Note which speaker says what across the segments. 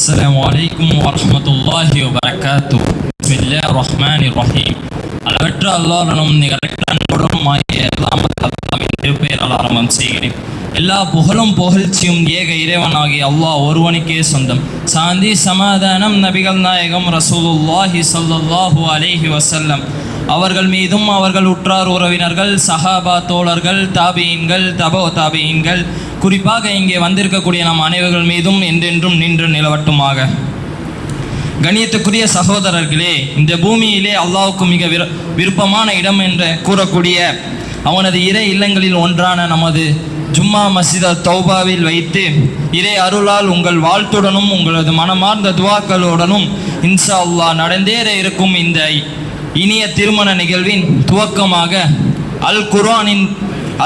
Speaker 1: السلام عليكم ورحمة الله وبركاته بسم الله الرحمن الرحيم அளவற்ற அல்லாஹ்விடம் நிகரற்ற அன்புடனும் ஆகிய எல்லாம் அல்லாஹ்வின் திருப்பெயரால் ஆரம்பம் செய்கிறேன் எல்லா புகழும் புகழ்ச்சியும் ஏக இறைவனாகிய அல்லாஹ் ஒருவனுக்கே சொந்தம் சாந்தி சமாதானம் நபிகள் நாயகம் ரசூலுல்லாஹி ஸல்லல்லாஹு அலைஹி வஸல்லம் அவர்கள் மீதும் அவர்கள் உற்றார் உறவினர்கள் சஹாபா தோழர்கள் தாபியின்கள் தபோ தாபியின்கள் குறிப்பாக இங்கே வந்திருக்கக்கூடிய நம் அனைவர்கள் மீதும் என்றென்றும் நின்று நிலவட்டுமாக. கணியத்துக்குரிய சகோதரர்களே இந்த பூமியிலே அல்லாவுக்கு மிக விரு விருப்பமான இடம் என்று கூறக்கூடிய அவனது இறை இல்லங்களில் ஒன்றான நமது ஜும்மா மசித தௌபாவில் வைத்து இறை அருளால் உங்கள் வாழ்த்துடனும் உங்களது மனமார்ந்த துவாக்களுடனும் இன்ஷா அல்லாஹ் நடந்தேற இருக்கும் இந்த இனிய திருமண நிகழ்வின் துவக்கமாக அல் குர்ஆனின்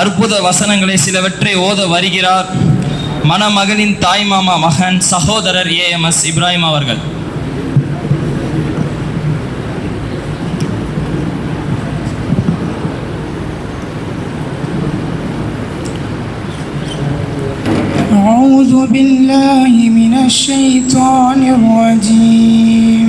Speaker 1: அற்புத வசனங்களை சிலவற்றை ஓத வருகிறார் மணமகனின் தாய்மாமா மகன் சகோதரர் ஏஎம்எஸ் இப்ராஹிம் அவர்கள்
Speaker 2: أعوذ بالله من الشيطان الرجيم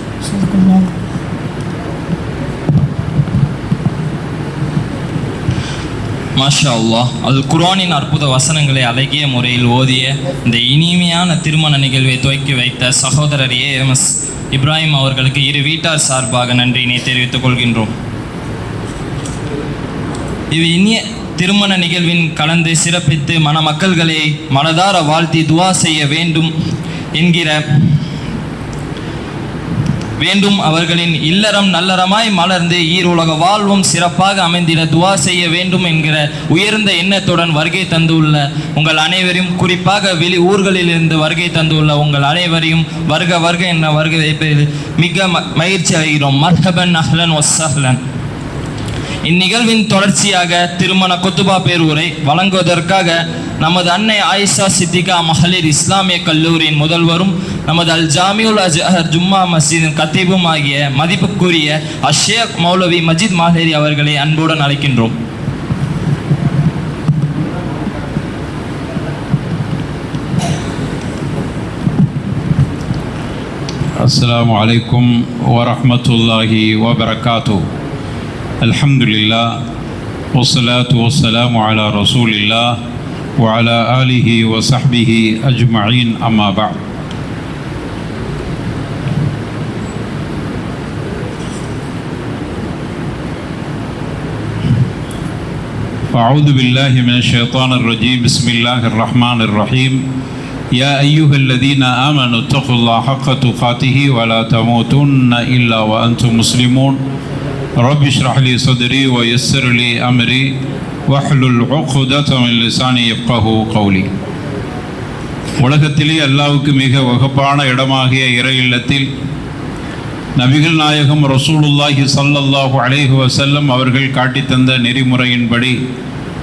Speaker 1: மாஷா அல்லாஹ் அல் குரானின் அற்புத வசனங்களை அழகிய முறையில் ஓதிய இந்த இனிமையான திருமண நிகழ்வை துவக்கி வைத்த சகோதரர் ஏ எம் எஸ் இப்ராஹிம் அவர்களுக்கு இரு வீட்டார் சார்பாக நன்றியினை தெரிவித்துக் கொள்கின்றோம். இது இனிய திருமண நிகழ்வின் கலந்து சிறப்பித்து மணமக்கள்களை மனதார வாழ்த்தி துவா செய்ய வேண்டும் என்கிற வேண்டும் அவர்களின் இல்லறம் நல்லறமாய் மலர்ந்து ஈருலக வாழ்வும் சிறப்பாக அமைந்திட துவா செய்ய வேண்டும் என்கிற உயர்ந்த எண்ணத்துடன் வருகை தந்துள்ள உங்கள் அனைவரையும் குறிப்பாக வெளி ஊர்களிலிருந்து வருகை தந்துள்ள உங்கள் அனைவரையும் வருக வருக என்ற வருகை மிக ம- மகிழ்ச்சி அடைகிறோம். மர்ஹபன் அஹ்லன் வஸ்ஸஹ்லன் இந்நிகழ்வின் தொடர்ச்சியாக திருமண குத்துபா பேருரை வழங்குவதற்காக நமது அன்னை ஆயிஷா சித்திகா மகளிர் இஸ்லாமிய கல்லூரியின் முதல்வரும் நமது அல் ஜாமியுல் அஜஹர் ஜும்மா மஸ்ஜிதின் கத்தீபும் ஆகிய மதிப்புக்குரிய அஷேக் மௌலவி மஜித் மாஹேரி அவர்களை அன்புடன் அழைக்கின்றோம்.
Speaker 3: அஸ்லாம் வலைக்கும் வரமத்துல்லாஹி வபரகாத்தூ الحمد لله والصلاة والسلام على رسول الله وعلى آله وصحبه أجمعين أما بعد. أعوذ بالله من الشيطان الرجيم. بسم الله الرحمن الرحيم. يا أيها الذين آمنوا اتقوا الله حق تقاته ولا تموتن إلا وأنتم مسلمون. رب اشرح لي صدري ويسر لي أمري واحلل عقدة من لساني يفقه قولي உலகத்திலே அல்லாவுக்கு மிக வகுப்பான இடமாகிய இறை இல்லத்தில் நபிகள் நாயகம் ரசூலுல்லாஹி ஸல்லல்லாஹு அலைஹி வஸல்லம் அவர்கள் காட்டித் தந்த நெறிமுறையின்படி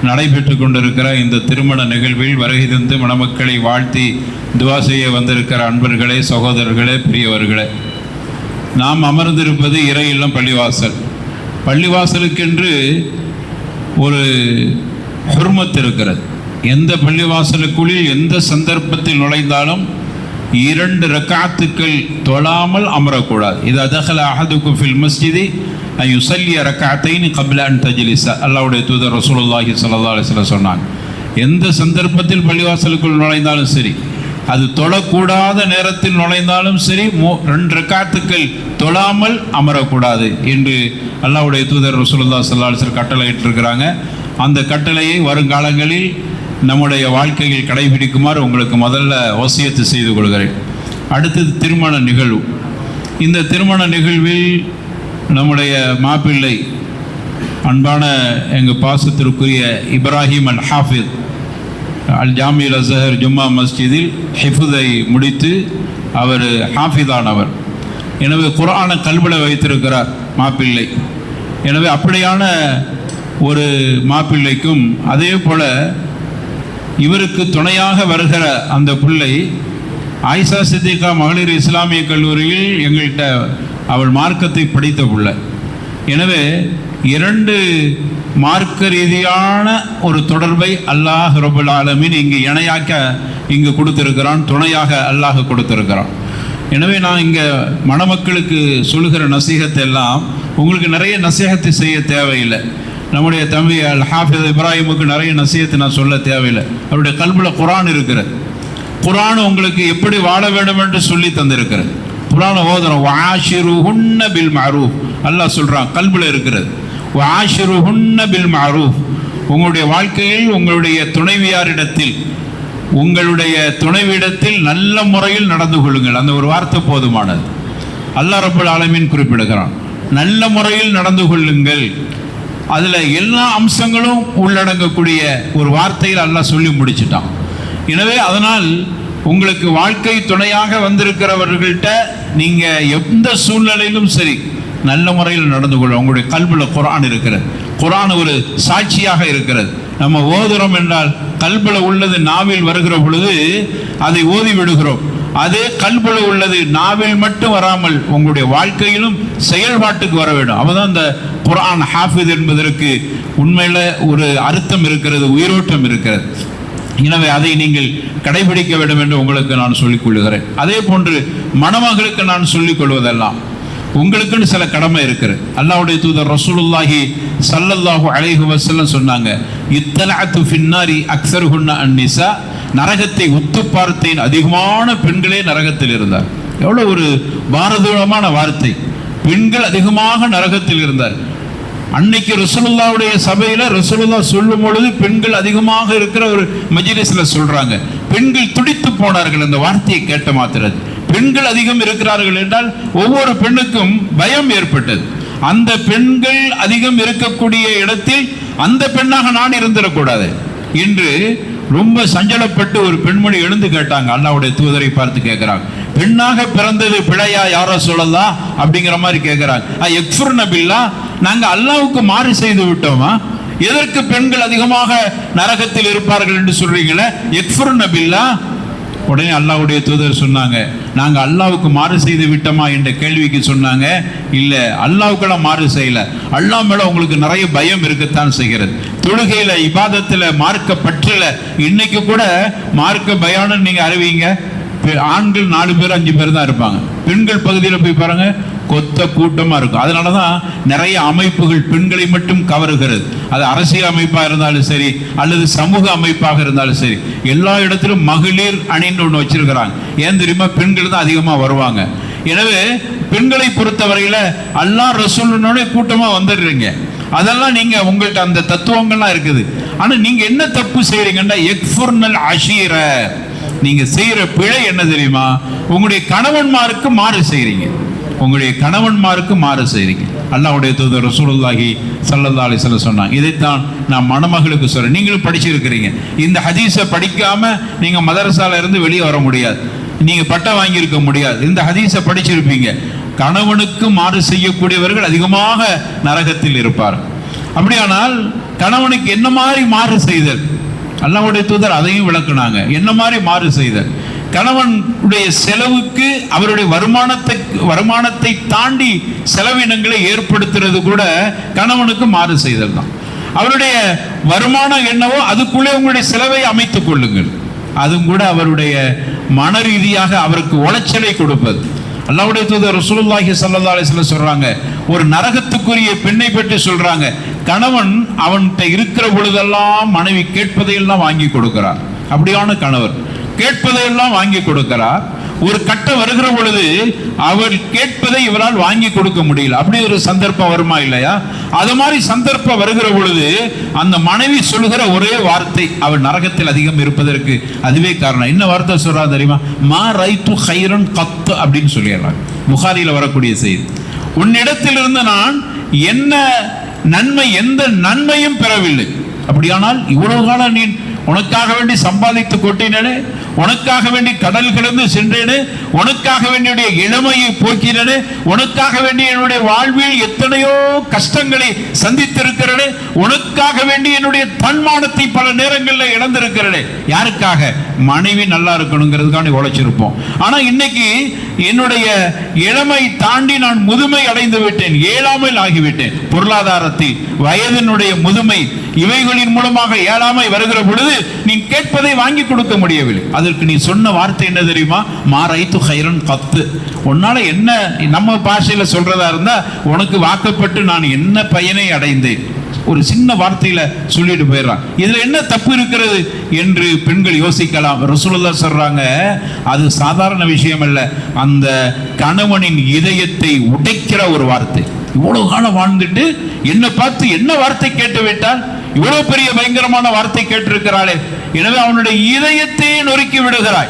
Speaker 3: நடைபெற்று கொண்டிருக்கிற இந்த திருமண நிகழ்வில் வருகை தந்து மணமக்களை வாழ்த்தி துவா செய்ய வந்திருக்கிற அன்பர்களே சகோதரர்களே பெரியவர்களே நாம் அமர்ந்திருப்பது இறை இல்லம் பள்ளிவாசல் பள்ளிவாசலுக்கென்று ஒரு ஹுர்மத் இருக்கிறது. எந்த பள்ளிவாசலுக்குள்ளில் எந்த சந்தர்ப்பத்தில் நுழைந்தாலும் இரண்டு ரக்காத்துக்கள் தொழாமல் அமரக்கூடாது. இது அதகல அஹதுக்கும் ஃபில் மஸ்ஜிதி யுசல்லிய ரக்காத்தைன் கபில அன் தஜ்லிஸ. அல்லாவுடைய தூதர் ரசூலுல்லாஹி ஸல்லல்லாஹு அலிஸ்ல சொன்னாங்க. எந்த சந்தர்ப்பத்தில் பள்ளிவாசலுக்குள் நுழைந்தாலும் சரி அது தொழக்கூடாத நேரத்தில் நுழைந்தாலும் சரி ரெண்டு ரக்காத்துக்கள் தொழாமல் அமரக்கூடாது என்று அல்லாவுடைய தூதர் ரசூல்லா ஸல்லல்லாஹு கட்டளையிட்டிருக்கிறாங்க. அந்த கட்டளையை வருங்காலங்களில் நம்முடைய வாழ்க்கையில் கடைபிடிக்குமாறு உங்களுக்கு முதல்ல வசியத்து செய்து கொள்கிறேன். அடுத்தது திருமண நிகழ்வு. இந்த திருமண நிகழ்வில் நம்முடைய மாப்பிள்ளை அன்பான எங்கள் பாசத்திற்குரிய இப்ராஹிம் அல் ஹாஃபித் அல் ஜாமில் அசஹர் ஜும்மா மஸ்ஜிதில் ஹிஃபுதை முடித்து அவர் ஹாஃபிதானவர். எனவே குரானை கல்வில வைத்திருக்கிறார் மாப்பிள்ளை. எனவே அப்படியான ஒரு மாப்பிள்ளைக்கும் அதே போல் இவருக்கு துணையாக வருகிற அந்த பிள்ளை ஆயிஷா சித்திகா மகளிர் இஸ்லாமிய கல்லூரியில் எங்கள்கிட்ட அவள் மார்க்கத்தை படித்த பிள்ளை. எனவே இரண்டு மார்க்க ரீதியான ஒரு தொடர்பை அல்லாஹ் ரபுல் ஆலமீன் இங்கு இணையாக்க இங்கு கொடுத்திருக்கிறான் துணையாக அல்லாஹ் கொடுத்திருக்கிறான். எனவே நான் இங்கே மணமக்களுக்கு சொல்கிற நசீகத்தை எல்லாம் உங்களுக்கு நிறைய நசீகத்தை செய்ய தேவையில்லை. நம்முடைய தம்பி அல் ஹாஃபித் இப்ராஹிமுக்கு நிறைய நசீகத்தை நான் சொல்ல தேவையில்லை. அவருடைய கல்வியில் குரான் இருக்கிறது. குரான் உங்களுக்கு எப்படி வாழ வேண்டும் என்று சொல்லி தந்திருக்கிறது. குரான் ஓதுறோம் வாஷிருஹுன்ன பில் மரூஃப் அல்லாஹ் சொல்கிறான் கல்வியில் இருக்கிறது. வாஷிருஹுன்ன பில் மரூஃப் உங்களுடைய வாழ்க்கையில் உங்களுடைய துணைவியாரிடத்தில் உங்களுடைய துணைவிடத்தில் நல்ல முறையில் நடந்து கொள்ளுங்கள். அந்த ஒரு வார்த்தை போதுமானது. அல்லாஹ் ரபுல் ஆலமீன் குறிப்பிடுகிறான். நல்ல முறையில் நடந்து கொள்ளுங்கள். அதில் எல்லா அம்சங்களும் உள்ளடங்கக்கூடிய ஒரு வார்த்தையில் அல்லாஹ் சொல்லி முடிச்சிட்டான். எனவே அதனால் உங்களுக்கு வாழ்க்கை துணையாக வந்திருக்கிறவர்கள்ட்ட நீங்கள் எந்த சூழ்நிலையிலும் சரி நல்ல முறையில் நடந்து கொள்ளும் உங்களுடைய கல்பில் குரான் இருக்கிறது. குரான் ஒரு சாட்சியாக இருக்கிறது. நம்ம ஓதுறோம் என்றால் கல்வில உள்ளது நாவில் வருகிற பொழுது அதை ஓதி விடுகிறோம். அதே கல்வில உள்ளது நாவில் மட்டும் வராமல் உங்களுடைய வாழ்க்கையிலும் செயல்பாட்டுக்கு வர வேண்டும். அவதான் இந்த குரான் ஹாஃபித் என்பதற்கு உண்மையில் ஒரு அர்த்தம் இருக்கிறது உயிரோட்டம் இருக்கிறது. எனவே அதை நீங்கள் கடைபிடிக்க வேண்டும் என்று உங்களுக்கு நான் சொல்லிக் கொள்கிறேன் அதே போன்று மணமகளுக்கு நான் சொல்லிக் கொள்வதெல்லாம். உங்களுக்குன்னு சில கடமை இருக்கிறது அல்லாவுடைய தூதர் ரசூலுல்லாஹி சல்லல்லாஹு அலைஹு வசல்லம் சொன்னாங்க இத்தலாத்து ஃபின்னாரி அக்ஸருஹுன்ன அன்னிசா நரகத்தை உத்து பார்த்தேன். அதிகமான பெண்களே நரகத்தில் இருந்தார். எவ்வளவு ஒரு பாரதூரமான வார்த்தை. பெண்கள் அதிகமாக நரகத்தில் இருந்தார். அன்னைக்கு ரசூலுல்லாவுடைய சபையில ரசூலுல்லா சொல்லும் பொழுது பெண்கள் அதிகமாக இருக்கிற ஒரு மஜிலிஸில் சொல்றாங்க. பெண்கள் துடித்து போனார்கள். அந்த வார்த்தையை கேட்ட மாத்திரது பெண்கள் அதிகம் இருக்கிறார்கள் என்றால் ஒவ்வொரு பெண்ணுக்கும் பயம் ஏற்பட்டது. அந்த பெண்கள் அதிகம் இருக்கக்கூடிய இடத்தில் அந்த பெண்ணாக நான் இருந்திடக்கூடாது. என்று ரொம்ப சஞ்சலப்பட்டு ஒரு பெண்மணி எழுந்து கேட்டாங்க அல்லாவுடைய தூதரை பார்த்து கேட்கிறாங்க. பெண்ணாக பிறந்தது பிழையா யாரோ சொல்லலாம் அப்படிங்கிற மாதிரி கேட்கிறாங்க. எக்ஃபுர் நபில்லா நாங்க அல்லாவுக்கு மாறு செய்து விட்டோமா? எதற்கு பெண்கள் அதிகமாக நரகத்தில் இருப்பார்கள் என்று சொல்றீங்களே? எக்ஃபுர் நபில்லா உடனே அல்லாவுடைய தூதர் சொன்னாங்க. நாங்கள் அல்லாவுக்கு மாறு செய்து விட்டோமா என்ற கேள்விக்கு சொன்னாங்க. இல்லை அல்லாவுக்கெல்லாம் மாறு செய்யல. அல்லாஹ் மேலே உங்களுக்கு நிறைய பயம் இருக்கத்தான் செய்கிறது. தொழுகையில் இபாதத்தில் மார்க்க பற்றில இன்னைக்கு கூட மார்க்க பயம்னு நீங்க அறிவீங்க. பெ- ஆண்கள் நாலு பேர் அஞ்சு பேர் தான் இருப்பாங்க. பெண்கள் பகுதியில் போய் பாருங்க கொத்த கூட்டமாக இருக்கும். அதனால தான் நிறைய அமைப்புகள் பெண்களை மட்டும் கவருகிறது. அது அரசியல் அமைப்பாக இருந்தாலும் சரி அல்லது சமூக அமைப்பாக இருந்தாலும் சரி எல்லா இடத்திலும் மகளிர் அணின்னு ஒன்று வச்சிருக்கிறாங்க. ஏன் தெரியுமா? பெண்கள் தான் அதிகமாக வருவாங்க. எனவே பெண்களை பொறுத்தவரையில் அல்லா ரசூலுனோட கூட்டமாக வந்துடுறீங்க. அதெல்லாம் நீங்க உங்கள்கிட்ட அந்த தத்துவங்கள்லாம் இருக்குது. ஆனா நீங்க என்ன தப்பு செய்றீங்கன்னா எக்ஃபுர்னல் அஷீர. நீங்க செய்யற பிழை என்ன தெரியுமா? உங்களுடைய கணவன்மாருக்கு மாறு செய்கிறீங்க உங்களுடைய கணவன்மாருக்கு மாறு செய்றீங்க. அல்லாவுடைய தூதர் ரசூலுல்லாஹி சல்லல்லா அலி சொல்ல சொன்னாங்க. இதைத்தான் நான் மணமகளுக்கு சொல்கிறேன் நீங்களும் படிச்சிருக்கிறீங்க. இந்த ஹதீஸை படிக்காமல் நீங்கள் மதரசால இருந்து வெளியே வர முடியாது. நீங்கள் பட்டம் வாங்கியிருக்க முடியாது. இந்த ஹதீஸை படிச்சிருப்பீங்க. கணவனுக்கு மாறு செய்யக்கூடியவர்கள் அதிகமாக நரகத்தில் இருப்பார். அப்படியானால் கணவனுக்கு என்ன மாதிரி மாறு செய்தல்? அல்லாவுடைய தூதர் அதையும் விளக்குனாங்க. என்ன மாதிரி மாறு செய்தல்? கணவனுடைய செலவுக்கு அவருடைய வருமானத்தை வருமானத்தை தாண்டி செலவினங்களை ஏற்படுத்துறது கூட கணவனுக்கு மாறு செய்தல் தான். அவருடைய வருமானம் என்னவோ அதுக்குள்ளே உங்களுடைய செலவை அமைத்துக் கொள்ளுங்கள். அதுவும் கூட அவருடைய மன ரீதியாக அவருக்கு உளைச்சலை கொடுப்பது. அல்லாவுடைய தூதர் ரசூலுல்லாஹி சல்லா அலிஸ்ல சொல்றாங்க ஒரு நரகத்துக்குரிய பெண்ணை பற்றி சொல்றாங்க கணவன் அவன்கிட்ட இருக்கிற பொழுதெல்லாம் மனைவி கேட்பதையெல்லாம் வாங்கி கொடுக்கிறார். அப்படியான கணவர். கேட்பதையெல்லாம் வாங்கி கொடுக்கிறார். ஒரு கட்டம் வருகிற பொழுது அவர் கேட்பதை இவரால் வாங்கி கொடுக்க முடியல. அப்படி ஒரு சந்தர்ப்பம் வருமா இல்லையா? அது மாதிரி சந்தர்ப்பம் வருகிற பொழுது அந்த மனைவி சொல்லுகிற ஒரே வார்த்தை அவள் நரகத்தில் அதிகம் இருப்பதற்கு அதுவே காரணம். என்ன வார்த்தை சொல்றா தெரியுமா? மா ரைத்து ஹைரன் கத்து அப்படின்னு சொல்லிடுறாங்க. முகாரியில் வரக்கூடிய செய்தி. உன்னிடத்திலிருந்து நான் என்ன நன்மை எந்த நன்மையும் பெறவில்லை. அப்படியானால் இவ்வளவு காலம் நீ உனக்காக வேண்டி சம்பாதித்து கொட்டினேனே உனக்காக வேண்டி கடல் கிடந்து சென்றேனே உனக்காக வேண்டிய இளமையை போக்கினேனே உனக்காக வேண்டி என்னுடைய வாழ்வில் எத்தனையோ கஷ்டங்களை சந்தித்திருக்கிறேனே உனக்காக வேண்டி என்னுடைய தன்மானத்தை பல நேரங்களில் இழந்திருக்கிறேனே. யாருக்காக? மனைவி நல்லா இருக்கணுங்கிறதுக்கான உழைச்சிருப்போம். ஆனா இன்னைக்கு என்னுடைய இளமை தாண்டி நான் முதுமை அடைந்து விட்டேன் ஏழாமல் ஆகிவிட்டேன். பொருளாதாரத்தில் வயதினுடைய முதுமை இவைகளின் மூலமாக ஏழாமை வருகிற பொழுது நீ கேட்பதை வாங்கி கொடுக்க முடியவில்லை. அது அதற்கு நீ சொன்ன வார்த்தை என்ன தெரியுமா? மாரைத்து ஹைரன் கத்து. உன்னால என்ன நம்ம பாஷையில சொல்றதா இருந்தா உனக்கு வாக்கப்பட்டு நான் என்ன பயனை அடைந்தேன்? ஒரு சின்ன வார்த்தையில சொல்லிட்டு போயிடுறான். இதுல என்ன தப்பு இருக்கிறது? என்று பெண்கள் யோசிக்கலாம். ரசூலுல்லா சொல்றாங்க அது சாதாரண விஷயம் அல்ல அந்த கணவனின் இதயத்தை உடைக்கிற ஒரு வார்த்தை. இவ்வளவு காலம் வாழ்ந்துட்டு என்ன பார்த்து என்ன வார்த்தை கேட்டு விட்டால் இவ்வளவு பெரிய பயங்கரமான வார்த்தை கேட்டிருக்கிறாளே. எனவே அவனுடைய இதயத்தையே நொறுக்கி விடுகிறாய்.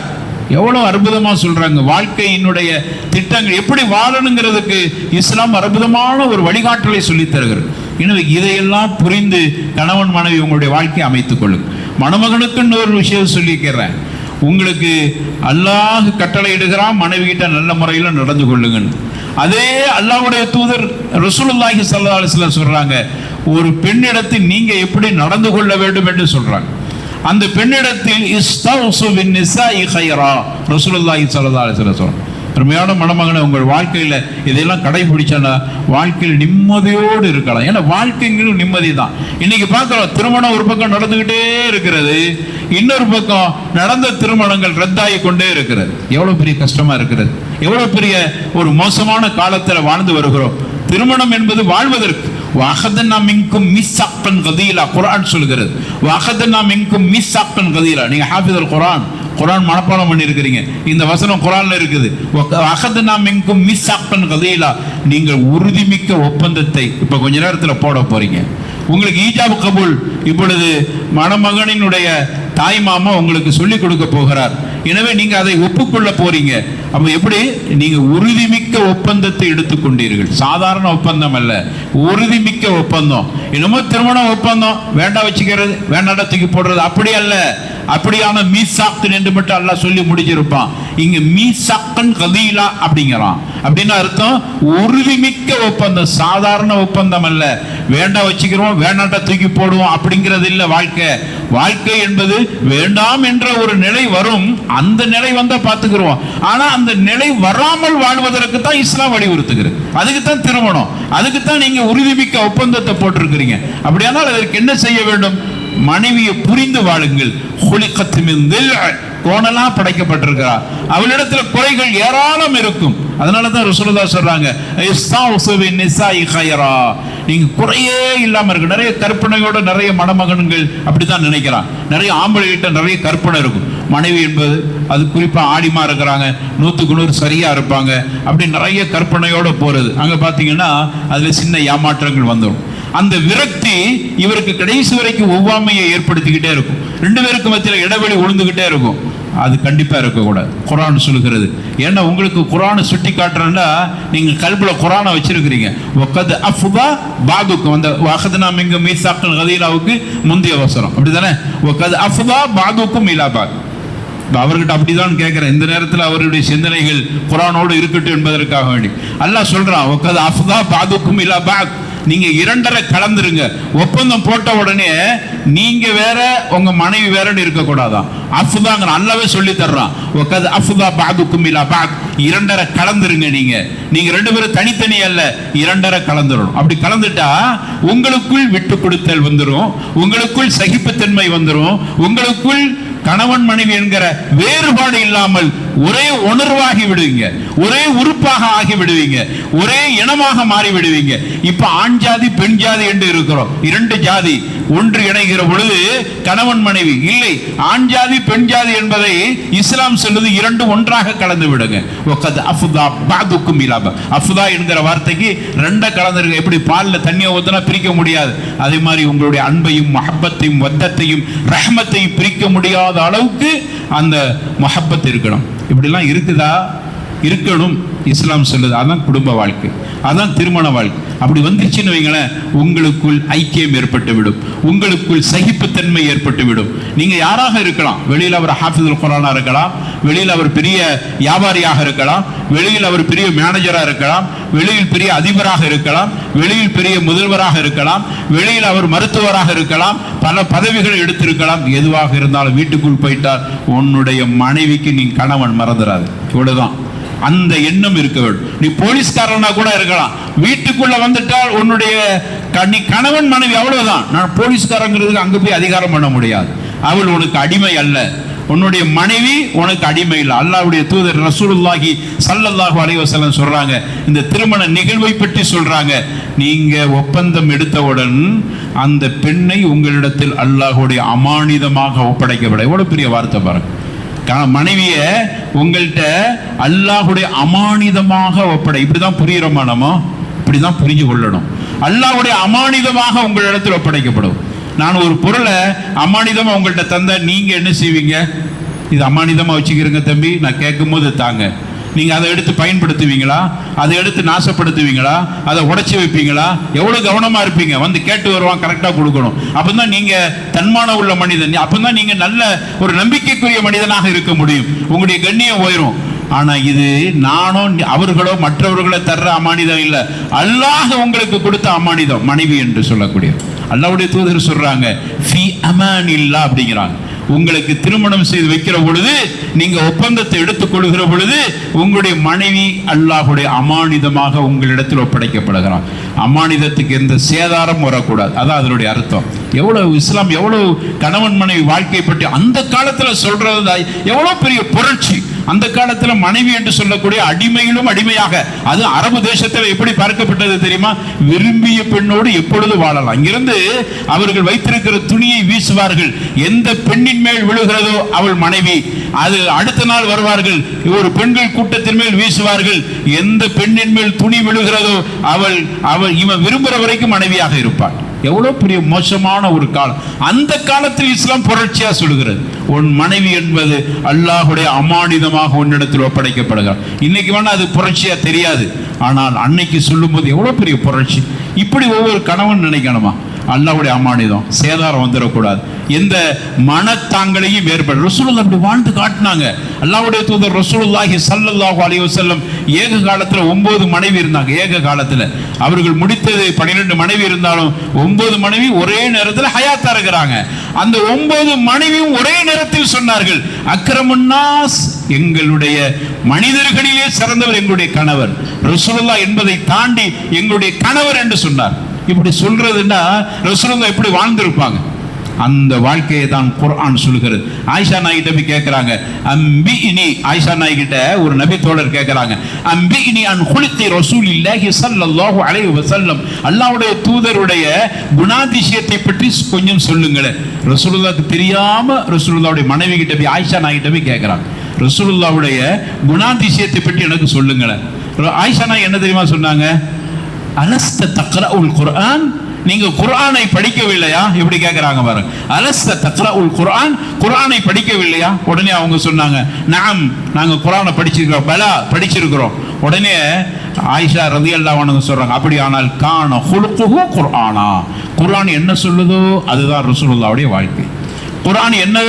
Speaker 3: எவ்வளவு அற்புதமா சொல்றாங்க. வாழ்க்கையினுடைய திட்டங்கள் எப்படி வாழணுங்கிறதுக்கு இஸ்லாம் அற்புதமான ஒரு வழிகாட்டலை சொல்லித் தருகிறது. எனவே இதையெல்லாம் புரிந்து கணவன் மனைவி உங்களுடைய வாழ்க்கையை அமைத்துக் கொள்ளும் மணமகனுக்குன்னு ஒரு விஷயம் சொல்லிக்கிறேன். உங்களுக்கு அல்லாஹ் கட்டளை இடுகிறான் மனைவி கிட்ட நல்ல முறையில் நடந்து கொள்ளுங்கன்னு. அதே அல்லாஹுடைய தூதர் ரசூலுல்லாஹி சல்லா அலைஹி சொல்றாங்க. ஒரு பெண்ணிடத்தில் நீங்க எப்படி நடந்து கொள்ள வேண்டும் என்று சொல்றாங்க. அந்த பெண்ணிடத்தில் ரசூலுல்லாஹி ஸல்லல்லாஹு அலைஹி பெருமையான மணமகனை உங்கள் வாழ்க்கையில இதெல்லாம் கடைபிடிச்சா வாழ்க்கையில் நிம்மதியோடு இருக்கலாம். ஏன்னா வாழ்க்கைங்கிறது நிம்மதி தான் இன்னைக்கு பார்க்கிறோம் திருமணம் ஒரு பக்கம் நடந்துகிட்டே இருக்கிறது இன்னொரு பக்கம் நடந்த திருமணங்கள் ரத்தாகி கொண்டே இருக்கிறது. எவ்வளவு பெரிய கஷ்டமா இருக்கிறது. எவ்வளவு பெரிய ஒரு மோசமான காலத்தில் வாழ்ந்து வருகிறோம். திருமணம் என்பது வாழ்வதற்கு வாகதனா மின்கும் மிஸ்ஸாக்கன் கதீலா குரான் சொல்கிறது. வாகதனா மின்கும் மிஸ்ஸாக்கன் கதீலா நீங்க ஹாஃபிதல் குரான் குரான் மனப்பாடம் பண்ணியிருக்கிறீங்க. இந்த வசனம் குர்ஆன்ல இருக்குது. அகதனா மிஸ் மிஸ்ஸாக்கன் கதையிலா நீங்கள் உறுதிமிக்க ஒப்பந்தத்தை இப்போ கொஞ்ச நேரத்தில் போட போகிறீங்க உங்களுக்கு ஈஜாப் கபூல். இப்பொழுது மணமகனினுடைய தாய் மாமா உங்களுக்கு சொல்லிக் கொடுக்க போகிறார். எனவே நீங்க அதை ஒப்புக்கொள்ள போறீங்க. அப்ப எப்படி? நீங்க உறுதிமிக்க ஒப்பந்தத்தை எடுத்துக்கொண்டீர்கள் சாதாரண ஒப்பந்தம் அல்ல. உறுதிமிக்க ஒப்பந்தம். என்னமோ திருமண ஒப்பந்தம். வேண்டாம் வச்சுக்கிறது வேண்டாட தூக்கி போடுறது. அப்படி அல்ல. அப்படியான மீசாக்கன் என்று மட்டும் அல்ல சொல்லி முடிச்சிருப்பான். இங்க மீசாக்கன் கதீலா அப்படிங்கிறான். அப்படின்னு அர்த்தம் உறுதிமிக்க ஒப்பந்தம். சாதாரண ஒப்பந்தம் அல்ல. வேண்டாம் வச்சுக்கிறோம் வேண்டாட்ட தூக்கி போடுவோம் அப்படிங்கிறது இல்லை வாழ்க்கை. வாழ்க்கை என்பது வேண்டாம் என்ற ஒரு நிலை வரும் அந்த நிலை வந்தா பாத்துக்கிறோம் ஆனா அந்த நிலை வராமல் வாழ்வதற்கு தான் இஸ்லாம் வலியுறுத்துகிறது. அதுக்கு தான் திருமணம். அதுக்கு தான் நீங்க உறுதிமிக்க ஒப்பந்தத்தை போட்டிருக்கிறீங்க. அப்படியானால் அதற்கு என்ன செய்ய வேண்டும்? மனைவியை புரிந்து வாழுங்கள். ஹுலிகத்து கோணலாம் படைக்கப்பட்டிருக்கிறார் அவளிடத்துல குறைகள் ஏராளம் இருக்கும். அதனால தான் ரசூலுல்லா சொல்றாங்க நீங்கள் நீங்க குறையே இல்லாம இருக்கு. நிறைய கற்பனையோட நிறைய மணமகன்கள் அப்படித்தான் நினைக்கிறான். நிறைய ஆம்பளைகிட்ட நிறைய கற்பனை இருக்கும். மனைவி என்பது அது குறிப்பா ஆடிமா இருக்கிறாங்க நூத்துக்கு நூறு சரியா இருப்பாங்க அப்படி நிறைய கற்பனையோட போறது. அங்க பாத்தீங்கன்னா அதுல சின்ன ஏமாற்றங்கள் வந்துடும். அந்த விரக்தி இவருக்கு கடைசி வரைக்கும் ஒவ்வாமையை ஏற்படுத்திக்கிட்டே இருக்கும். ரெண்டு பேருக்கு மத்தியில் இடைவெளி உழுந்துக்கிட்டே இருக்கும். அது கண்டிப்பாக இருக்கக்கூடாது. குரான் சொல்லுகிறது. ஏன்னா உங்களுக்கு குரானை சுட்டி காட்டுறேன்னா நீங்கள் கல்பில் குரானை வச்சிருக்கிறீங்க. ஒக்கது அஃபுதா பாதுக்கும் அந்த வகதனா மிங்க மீசாக்கள் கதீலாவுக்கு முந்தைய அவசரம் அப்படிதானே ஒக்கது அஃபுபா பாதுக்கும் இலாபாக் இப்போ அவர்கிட்ட அப்படிதான் கேட்கிறேன். இந்த நேரத்தில் அவருடைய சிந்தனைகள் குரானோடு இருக்கட்டும் என்பதற்காக வேண்டி. அல்லாஹ் சொல்றான் ஒக்கது அஃபுதா பாதுக்கும் இலா பாக் நீங்க இரண்டரை கலந்துருங்க. ஒப்பந்தம் போட்ட உடனே நீங்க வேற உங்க மனைவி வேறன்னு இருக்க கூடாதான். அஃபுதாங்க நல்லாவே சொல்லி தர்றான் ஒக்கது அஃபுதா பாதுக்கும் இலா பாக். இரண்டரை கலந்துருங்க நீங்க. நீங்க ரெண்டு பேரும் தனித்தனி அல்ல இரண்டரை கலந்துடணும் அப்படி கலந்துட்டா உங்களுக்குள் விட்டு கொடுத்தல் வந்துடும் உங்களுக்குள் சகிப்புத்தன்மை வந்துடும் உங்களுக்குள் கணவன் மனைவி என்கிற வேறுபாடு இல்லாமல் ஒரே உணர்வாகி விடுவீங்க. ஒரே உறுப்பாக ஆகி விடுவீங்க. ஒரே இனமாக மாறி விடுவீங்க. இப்ப ஆண் ஜாதி பெண் ஜாதி என்று இருக்கிறோம். இரண்டு ஜாதி. ஒன்று இணைகிற பொழுது கணவன் மனைவி. இல்லை ஆண் ஜாதி பெண் ஜாதி என்பதை இஸ்லாம் சொல்லுது இரண்டு ஒன்றாக கலந்து விடுங்க. அஃபுதா பாதுக்கும் இலாப. அஃபுதா என்கிற வார்த்தைக்கு ரெண்ட கலந்துருங்க. எப்படி பால்ல தண்ணியை ஊத்தினா பிரிக்க முடியாது. அதே மாதிரி உங்களுடைய அன்பையும் மஹப்பத்தையும் வத்தத்தையும் ரஹமத்தையும் பிரிக்க முடியாத அளவுக்கு அந்த மஹப்பத் இருக்கணும். இப்படிலாம் இருக்குதா? இருக்கணும். இஸ்லாம் சொல்லுது. அதான் குடும்ப வாழ்க்கை. அதான் திருமண வாழ்க்கை. அப்படி வந்துச்சுன்னு வைங்களேன் உங்களுக்குள் ஐக்கியம் ஏற்பட்டு விடும். உங்களுக்குள் சகிப்புத்தன்மை ஏற்பட்டு விடும். நீங்க யாராக இருக்கலாம்? வெளியில் அவர் ஹாஃபிதுல் குரானா இருக்கலாம். வெளியில் அவர் பெரிய வியாபாரியாக இருக்கலாம். வெளியில் அவர் பெரிய மேனேஜராக இருக்கலாம். வெளியில் பெரிய அதிபராக இருக்கலாம். வெளியில் பெரிய முதல்வராக இருக்கலாம். வெளியில் அவர் மருத்துவராக இருக்கலாம். பல பதவிகள் எடுத்திருக்கலாம். எதுவாக இருந்தாலும் வீட்டுக்குள் போயிட்டால் உன்னுடைய மனைவிக்கு நீ கணவன் மறந்துடாது இவ்வளவுதான். அந்த எண்ணம் இருக்க வேண்டும். நீ போலீஸ்காரனா கூட இருக்கலாம். வீட்டுக்குள்ள வந்துட்டால் உன்னுடைய நீ கணவன் மனைவி அவ்வளவுதான். நான் போலீஸ்காரங்கிறதுக்கு அங்க போய் அதிகாரம் பண்ண முடியாது. அவள் உனக்கு அடிமை அல்ல. உன்னுடைய மனைவி உனக்கு அடிமை இல்லை. அல்லாவுடைய தூதர் ரசூலுல்லாஹி சல்லல்லாஹு அலைவசலம் சொல்றாங்க. இந்த திருமண நிகழ்வை பற்றி சொல்றாங்க. நீங்க ஒப்பந்தம் எடுத்தவுடன் அந்த பெண்ணை உங்களிடத்தில் அல்லாஹுடைய அமானிதமாக ஒப்படைக்கப்பட எவ்வளவு பெரிய வார்த்தை பாருங்க. மனைவிய உங்கள்கிட்ட அல்லாஹுடைய அமானிதமாக ஒப்படை. இப்படிதான் புரியுறோமா நம்ம? இப்படிதான் புரிஞ்சு கொள்ளணும். அல்லாஹுடைய அமானிதமாக உங்களிடத்தில் ஒப்படைக்கப்படும். நான் ஒரு பொருளை அமானிதமாக உங்கள்கிட்ட தந்தா நீங்க என்ன செய்வீங்க? இது அமானிதமாக வச்சுக்கிறீங்க தம்பி. நான் கேட்கும் போது தாங்க. நீங்கள் அதை எடுத்து பயன்படுத்துவீங்களா? அதை எடுத்து நாசப்படுத்துவீங்களா? அதை உடச்சி வைப்பீங்களா? எவ்வளோ கவனமாக இருப்பீங்க? வந்து கேட்டு வருவான் கரெக்டாக கொடுக்கணும். அப்பதான் நீங்கள் தன்மான உள்ள மனிதன். அப்போ தான் நீங்கள் நல்ல ஒரு நம்பிக்கைக்குரிய மனிதனாக இருக்க முடியும். உங்களுடைய கண்ணியம் உயரும். ஆனால் இது நானோ அவர்களோ மற்றவர்களோ தர்ற அமானிதம் இல்லை. அல்லாஹ் உங்களுக்கு கொடுத்த அமானிதம். மனைவி என்று சொல்லக்கூடிய அல்லாவுடைய தூதர் சொல்கிறாங்க ஃபி அமானில்லா அப்படிங்கிறாங்க. உங்களுக்கு திருமணம் செய்து வைக்கிற பொழுது நீங்க ஒப்பந்தத்தை எடுத்துக்கொள்கிற பொழுது உங்களுடைய மனைவி அல்லாஹுடைய அமானிதமாக உங்களிடத்தில் ஒப்படைக்கப்படுகிறான். அமானிதத்துக்கு எந்த சேதாரம் வரக்கூடாது. அதான் அதனுடைய அர்த்தம். எவ்வளவு இஸ்லாம் எவ்வளவு கணவன் மனைவி வாழ்க்கை பற்றி அந்த காலத்தில் சொல்றது எவ்வளோ எவ்வளவு பெரிய புரட்சி. அந்த காலத்துல மனைவி என்று சொல்லக்கூடிய அடிமையிலும் அடிமையாக. அது அரபு தேசத்தில் எப்படி பார்க்கப்பட்டது தெரியுமா? விரும்பிய பெண்ணோடு எப்பொழுது வாழலாம்? இங்கிருந்து அவர்கள் வைத்திருக்கிற துணியை வீசுவார்கள். எந்த பெண்ணின் மேல் விழுகிறதோ அவள் மனைவி. அது அடுத்த நாள் வருவார்கள். ஒரு பெண்கள் கூட்டத்தின் மேல் வீசுவார்கள். எந்த பெண்ணின் மேல் துணி விழுகிறதோ அவள் அவள் இவன் விரும்புகிற வரைக்கும் மனைவியாக இருப்பாள். எவ்வளோ பெரிய மோசமான ஒரு காலம். அந்த காலத்தில் இஸ்லாம் புரட்சியாக சொல்கிறது உன் மனைவி என்பது அல்லாஹுடைய அமானிதமாக உன்னிடத்தில் ஒப்படைக்கப்படுகிறார் இன்னைக்கு வேணால் அது புரட்சியாக தெரியாது. ஆனால் அன்னைக்கு சொல்லும்போது எவ்வளோ பெரிய புரட்சி. இப்படி ஒவ்வொரு கணவன் நினைக்கணுமா? அல்லாவுடைய அமானிதம். சேதாரம் வந்துடக்கூடாது. எந்த மனத்தாங்களையும் ஏற்படும் ரசூலுல்லா அப்படி வாழ்ந்து காட்டினாங்க. அல்லாவுடைய தூதர் ரசூலுல்லாஹி சல்லல்லாஹு அலைய வஸல்லம் ஏக காலத்தில் ஒன்பது மனைவி இருந்தாங்க. ஏக காலத்தில். அவர்கள் முடித்தது பன்னிரெண்டு மனைவி இருந்தாலும் ஒன்பது மனைவி ஒரே நேரத்தில் ஹயாத்தா இருக்கிறாங்க. அந்த ஒன்பது மனைவியும் ஒரே நேரத்தில் சொன்னார்கள் அக்ரமுன்னாஸ் எங்களுடைய மனிதர்களிலே சிறந்தவர் எங்களுடைய கணவர். ரசூலுல்லா என்பதை தாண்டி எங்களுடைய கணவர் என்று சொன்னார். இப்படி சொல்றதுன்னா ரசூலுங்க எப்படி வாழ்ந்திருப்பாங்க. அந்த வாழ்க்கையை தான் குர்ஆன் சொல்கிறது ஆயிஷா நாய் கிட்ட போய் கேட்கிறாங்க அம்பி இனி ஆயிஷா நாய் கிட்ட ஒரு நபி தோழர் கேட்கிறாங்க அம்பி இனி அன் குளித்தி ரசூலில்லாஹி ஸல்லல்லாஹு அலைஹி வஸல்லம். அல்லாஹ்வுடைய தூதருடைய குணாதிசயத்தை பற்றி கொஞ்சம் சொல்லுங்களேன். ரசூலுல்லாஹ்க்கு தெரியாம ரசூலுல்லாவுடைய மனைவி கிட்ட போய் ஆயிஷா நாய் கிட்ட போய் கேட்கிறாங்க ரசூலுல்லாவுடைய குணாதிசயத்தை பற்றி எனக்கு சொல்லுங்களேன். ஆயிஷா நாய் என்ன தெரியுமா சொன்னாங்க? அலஸ்த தக்ர உல் குர்ஆன்? நீங்க குர்ஆனை படிக்கவில்லையா? இப்படி கேட்கறாங்க பாருங்க அலஸ்த தக்ர உல் குர்ஆன் குர்ஆனை படிக்கவில்லையா? உடனே அவங்க சொன்னாங்க நாம் நாங்க குர்ஆனை படிச்சிருக்கிறோம். பலா படிச்சிருக்கிறோம். உடனே ஆயிஷா ரதி அன்ஹு சொல்றாங்க அப்படி ஆனால் காண ஹுலுகுஹு குர்ஆனா. குர்ஆன் என்ன சொல்லுதோ அதுதான் ரசூலுல்லாஹ்வுடைய வாழ்க்கை. குரான் என்ன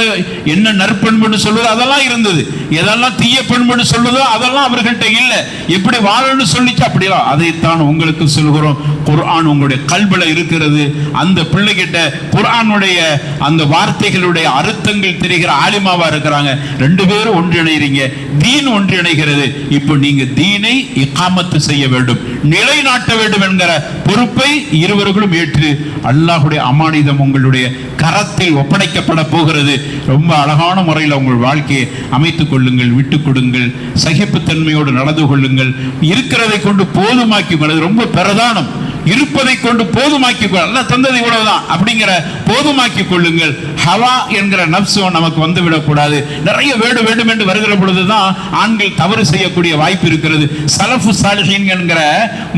Speaker 3: என்ன நற்பண்புன்னு சொல்லுதோ அதெல்லாம் இருந்தது. எதெல்லாம் தீய பண்புன்னு சொல்லுதோ அதெல்லாம் அவர்கள்ட்ட இல்ல. எப்படி வாழணும்னு சொல்லிச்சு அப்படிலாம் அதைத்தான் உங்களுக்கு சொல்கிறோம். குர்ஆன் உங்களுடைய கல்வில இருக்கிறது. அந்த பிள்ளைகிட்ட குர்ஆனுடைய அந்த வார்த்தைகளுடைய அர்த்தங்கள் தெரிகிற ஆலிமாவா இருக்கிறாங்க. ரெண்டு பேரும் ஒன்றிணைகிறீங்க. தீன் ஒன்றிணைகிறது. இப்போ நீங்க தீனை இக்காமத்து செய்ய வேண்டும். நிலைநாட்ட வேண்டும் என்கிற பொறுப்பை இருவர்களும் ஏற்று அல்லாஹுடைய அமானிதம் உங்களுடைய கரத்தில் ஒப்படைக்கப்பட போகிறது ரொம்ப அழகான முறையில் உங்கள் வாழ்க்கையை அமைத்துக் கொள்ளுங்கள் விட்டு கொடுங்கள் சகிப்புத்தன்மையோடு நடந்து கொள்ளுங்கள். இருக்கிறதை கொண்டு போதுமாக்கி கொள்ளது ரொம்ப பிரதானம். இருப்பதை கொண்டு போதுமாக்கி கொள்ள அல்ல தந்தது இவ்வளவுதான். அப்படிங்கிற போதுமாக்கி கொள்ளுங்கள். ஹவா என்கிற நப்சம் நமக்கு வந்து விடக்கூடாது நிறைய வேடு வேண்டும் என்று வருகிற பொழுதுதான் ஆண்கள் தவறு செய்யக்கூடிய வாய்ப்பு இருக்கிறது. சலஃபு சாலிஹின் என்கிற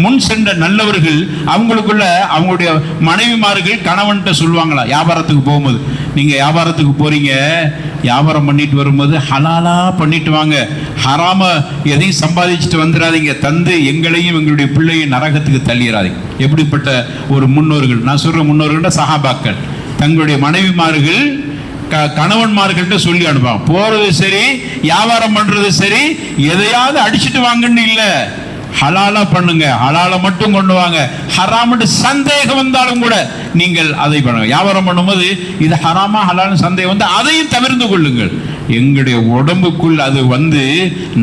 Speaker 3: முன் சென்ற நல்லவர்கள் அவங்களுக்குள்ள அவங்களுடைய மனைவிமார்கள் கணவன்கிட்ட சொல்லுவாங்களா வியாபாரத்துக்கு போகும்போது. நீங்க வியாபாரத்துக்கு போறீங்க. வியாபாரம் பண்ணிட்டு வரும்போது ஹலாலா பண்ணிட்டு வாங்க. ஹராம எதையும் சம்பாதிச்சுட்டு வந்துடாதீங்க தந்து எங்களையும் எங்களுடைய பிள்ளையும் நரகத்துக்கு தள்ளிடாதீங்க எப்படிப்பட்ட ஒரு முன்னோர்கள்? நான் சொல்ற முன்னோர்கள்ட்ட சஹாபாக்கள். தங்களுடைய மனைவிமார்கள் க கணவன்மார்கள்ட்ட சொல்லி அனுப்பாங்க போறது சரி வியாபாரம் பண்றது சரி எதையாவது அடிச்சுட்டு வாங்கன்னு இல்லை. ஹலாலா பண்ணுங்க. ஹலால மட்டும் கொண்டு வாங்க. ஹராமட்டு சந்தேகம் வந்தாலும் கூட நீங்கள் அதை பண்ணுங்க. வியாபாரம் பண்ணும்போது இது ஹராமா ஹலான்னு சந்தேகம் வந்து அதையும் தவிர்த்து கொள்ளுங்கள். எங்களுடைய உடம்புக்குள் அது வந்து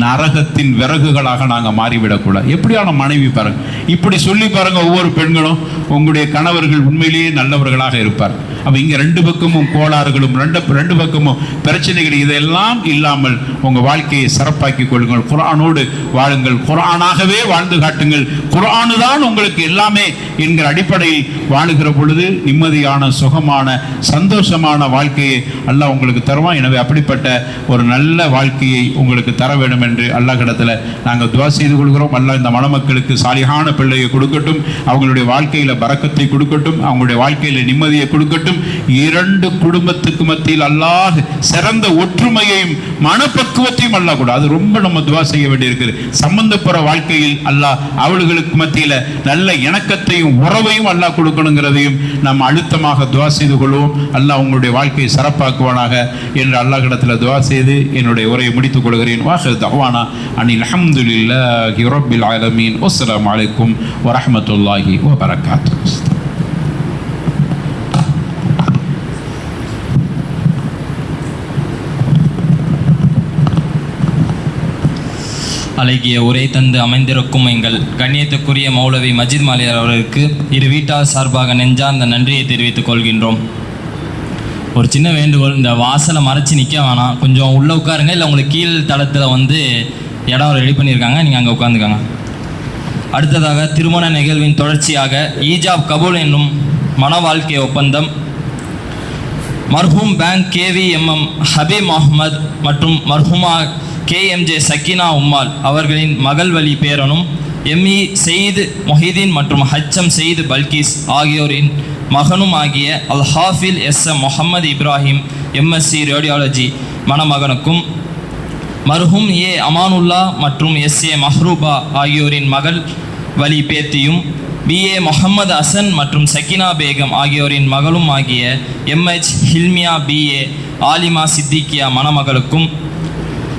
Speaker 3: நரகத்தின் விறகுகளாக நாங்கள் மாறிவிடக்கூடாது. எப்படியான மனைவி பாருங்க. இப்படி சொல்லி பாருங்க ஒவ்வொரு பெண்களும் உங்களுடைய கணவர்கள் உண்மையிலேயே நல்லவர்களாக இருப்பார். அப்போ இங்கே ரெண்டு பக்கமும் கோளாறுகளும் ரெண்டு ரெண்டு பக்கமும் பிரச்சனைகள் இதெல்லாம் இல்லாமல் உங்கள் வாழ்க்கையை சிறப்பாக்கி கொள்ளுங்கள். குரானோடு வாழுங்கள். குரானாகவே வாழ்ந்து காட்டுங்கள். குரானு தான் உங்களுக்கு எல்லாமே என்கிற அடிப்படையில் வாழுகிற பொழுது நிம்மதியான சுகமான சந்தோஷமான வாழ்க்கையை அல்லாஹ் உங்களுக்கு தருவான். எனவே அப்படிப்பட்ட ஒரு நல்ல வாழ்க்கையை உங்களுக்கு தர வேண்டும் என்று அல்லாஹ் இடத்துல நாங்கள் துவா செய்து கொள்கிறோம். அல்லாஹ் இந்த மணமக்களுக்கு சாலிகான பிள்ளையை கொடுக்கட்டும் அவங்களுடைய வாழ்க்கையில பறக்கத்தை கொடுக்கட்டும் அவங்களுடைய வாழ்க்கையில நிம்மதியை கொடுக்கட்டும். இரண்டு குடும்பத்துக்கு மத்தியில் அல்லாஹ் சிறந்த ஒற்றுமையையும் மனப்பக்குவத்தையும் அல்லாஹ் கூட. அது ரொம்ப நம்ம துவா செய்ய வேண்டியிருக்குது. சம்பந்தப்புற வாழ்க்கையில் அல்லாஹ் அவளுகளுக்கு மத்தியில நல்ல இணக்கத்தையும் உறவையும் அல்லாஹ் கொடுக்கணுங்கிறதையும் நாம் அழுத்தமாக துவா செய்து கொள்வோம். அல்லாஹ் உங்களுடைய வாழ்க்கையை சிறப்பாக்குவானாக என்று அல்லாஹ் இடத்துல துவா செய்து என்னுடைய உரையை முடித்துக் கொள்கிறேன். வாசல் தவானா அனில் அஹமதுல்லாஹி ரப்பில் ஆலமீன் அஸ்லாம் வலைக்கும் வரமத்துல்லாஹி வபரகாத்து
Speaker 1: அழகிய உரை தந்து அமைந்திருக்கும் எங்கள் கண்ணியத்துக்குரிய மௌலவி மஜித் மாலியார் அவர்களுக்கு இரு வீட்டார் சார்பாக நெஞ்சார்ந்த நன்றியை தெரிவித்துக் கொள்கின்றோம். ஒரு சின்ன வேண்டுகோள் இந்த வாசலை மறைச்சி நிற்க வேணாம். கொஞ்சம் உள்ளே உட்காருங்க இல்லை உங்களுக்கு கீழ் தளத்தில் வந்து இடம் ரெடி பண்ணியிருக்காங்க நீங்கள் அங்கே உட்காந்துக்காங்க. அடுத்ததாக திருமண நிகழ்வின் தொடர்ச்சியாக ஈஜாப் கபூல் என்னும் மன வாழ்க்கை ஒப்பந்தம். மர்ஹூம் பேங்க் கேவிஎம்எம் ஹபீப் அஹ்மத் மற்றும் மர்ஹூமா கேஎம்ஜே சக்கீனா உம்மால் அவர்களின் மகள் வழி பேரனும் எம்இ செய்து மொஹிதீன் மற்றும் ஹச்சம் செய்து பல்கிஸ் ஆகியோரின் மகனும் ஆகிய Al Hafil S M Mohammed Ibrahim MSc radiology மணமகனுக்கும் மருஹும் ஏ அமானுல்லா மற்றும் எஸ் ஏ மஹ்ரூபா ஆகியோரின் மகள் வழி பேத்தியும் பிஏ முகமது அசன் மற்றும் சக்கினா பேகம் ஆகியோரின் மகளும் ஆகிய எம்ஹெச் ஹில்மியா பிஏ ஆலிமா சித்திக்கியா மணமகளுக்கும்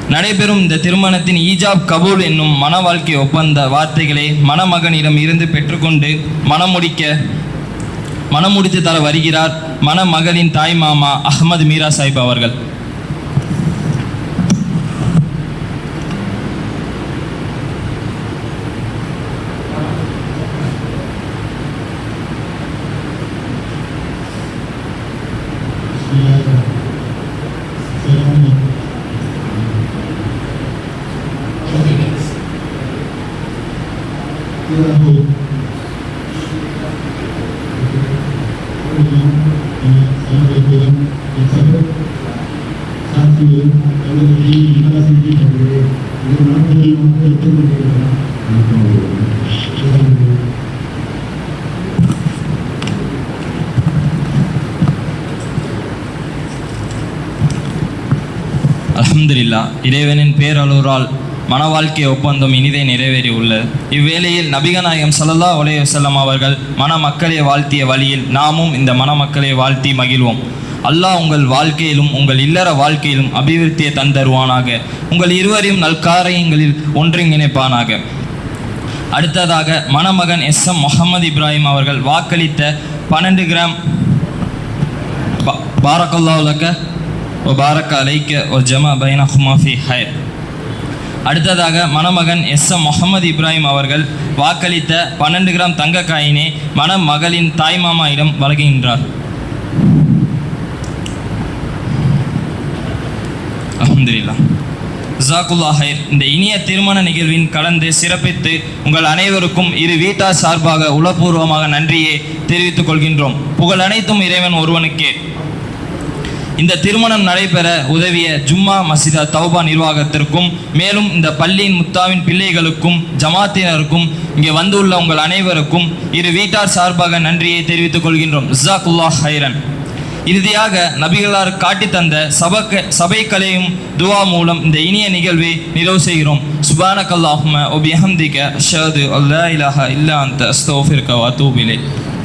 Speaker 1: நடைபெறும் இந்த திருமணத்தின் ஈஜாப் கபூல் என்னும் மன வாழ்க்கை ஒப்பந்த வார்த்தைகளை மணமகனிடம் இருந்து பெற்றுக்கொண்டு மனமுடிக்க மணமுடித்து தர வருகிறார் மணமகளின் தாய் மாமா அஹ்மது மீரா சாஹிப் அவர்கள். அலமதுல்லா இறைவனின் பேரலூரால் மன வாழ்க்கை ஒப்பந்தம் இனிதே நிறைவேறி உள்ளது இவ்வேளையில் நபிகநாயகம் ஸல்லல்லாஹு அலைஹி வஸல்லம் அவர்கள் மன மக்களை வாழ்த்திய வழியில் நாமும் இந்த மன மக்களை வாழ்த்தி மகிழ்வோம். அல்லாஹ் உங்கள் வாழ்க்கையிலும் உங்கள் இல்லற வாழ்க்கையிலும் அபிவிருத்தியை தந்தருவானாக. உங்கள் இருவரையும் நல்காரியங்களில் ஒன்றிணைப்பானாக. அடுத்ததாக மணமகன் எஸ் எம் முகமது இப்ராஹிம் அவர்கள் வாக்களித்த பன்னெண்டு கிராம் பா- பாரக்கல்லாஹு லக்க ஓ பாரக்க அலைக்க ஓ ஜமா பைன ஹுமாஃபி ஹைர். அடுத்ததாக மணமகன் எஸ் எம் முகமது இப்ராஹிம் அவர்கள் வாக்களித்த பன்னெண்டு கிராம் தங்க காயினை மணமகளின் தாய்மாமாயிடம் வழங்குகின்றார். அலமதுல்லா ஜாக்குல்லா ஹைர். இந்த இனிய திருமண நிகழ்வின் கலந்து சிறப்பித்து உங்கள் அனைவருக்கும் இரு வீட்டார் சார்பாக உளப்பூர்வமாக நன்றியை தெரிவித்துக் கொள்கின்றோம். புகழ் அனைத்தும் இறைவன் ஒருவனுக்கே. இந்த திருமணம் நடைபெற உதவிய ஜும்மா மசிதா தௌபா நிர்வாகத்திற்கும் மேலும் இந்த பள்ளியின் முத்தாவின் பிள்ளைகளுக்கும் ஜமாத்தினருக்கும் இங்கே வந்துள்ள உங்கள் அனைவருக்கும் இரு வீட்டார் சார்பாக நன்றியை தெரிவித்துக் கொள்கின்றோம். ஜாக்குல்லா ஹைரன். இறுதியாக நபிகளார் காட்டி தந்த சபக்க சபை கலையும் துவா மூலம் இந்த இனிய நிகழ்வை நிறைவு செய்கிறோம். சுபானக்கல்லாஹும ஒபிஹம்திக ஷது அல்லா இலாஹா இல்லா அந்த அஸ்தோஃபிர்க தூபிலே